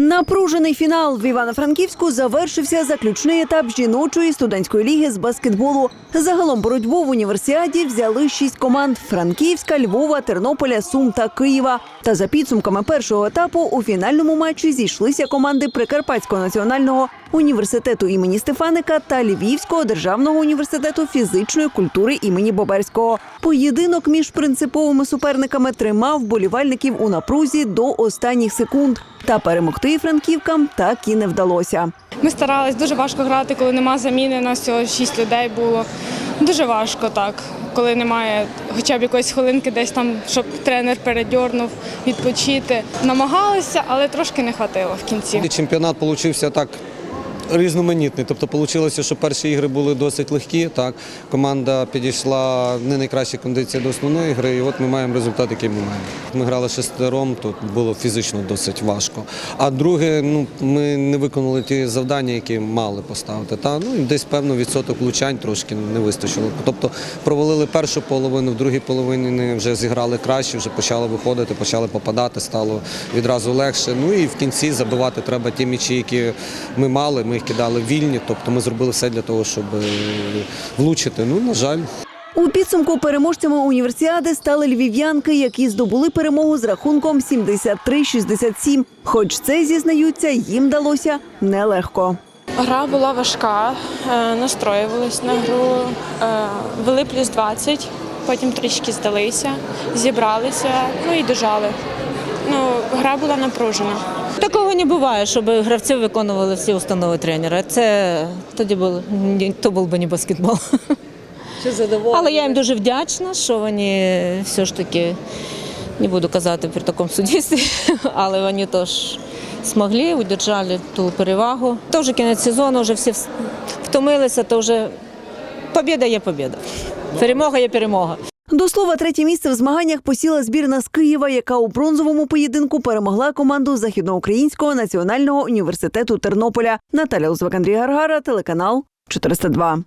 Напружений фінал в Івано-Франківську завершився заключний етап жіночої студентської ліги з баскетболу. Загалом боротьбу в універсіаді взяли шість команд: Франківська, Львова, Тернополя, Сум та Києва. Та за підсумками першого етапу у фінальному матчі зійшлися команди Прикарпатського національного університету імені Стефаника та Львівського державного університету фізичної культури імені Боберського. Поєдинок між принциповими суперниками тримав болівальників у напрузі до останніх секунд. Та перемогти франківкам так і не вдалося. Ми старались дуже важко грати, коли нема заміни. Нас всього шість людей було. Дуже важко так, коли немає хоча б якоїсь хвилинки, десь там, щоб тренер передьорнув, відпочити. Намагалися, але трошки не хватило в кінці. Чемпіонат вийшов так різноманітний. Тобто вийшло, що перші ігри були досить легкі. Так, команда підійшла не найкращі кондиції до основної гри, і от ми маємо результат, який ми маємо. Ми грали шестером, тут було фізично досить важко. А друге, ну ми не виконали ті завдання, які мали поставити. Та ну десь певно відсоток влучань трошки не вистачило. Тобто провалили першу половину, в другій половині вже зіграли краще, вже почали виходити, почали попадати, стало відразу легше. Ну і в кінці забивати треба ті м'ячі, які ми мали. Ми їх кидали вільні. Тобто ми зробили все для того, щоб е, влучити. Ну на жаль. У підсумку переможцями універсіади стали львів'янки, які здобули перемогу з рахунком 73-67. Хоч це зізнаються, їм далося нелегко. Гра була важка, е, настроювались на гру, е, вели плюс 20, потім трішки здалися, зібралися, ну і дожали. Ну, гра була напружена. Такого не буває, щоб гравці виконували всі установи тренера. Це тоді був то був би не баскетбол. Але я їм дуже вдячна, що вони все ж таки не буду казати при такому суддівстві, але вони теж змогли, удержали ту перевагу. То вже кінець сезону, вже всі втомилися, то вже побіда є побіда. Перемога є перемога. До слова, третє місце в змаганнях посіла збірна з Києва, яка у бронзовому поєдинку перемогла команду Західноукраїнського національного університету Тернополя. Наталя Узвак, Андрій Гаргара, телеканал 402.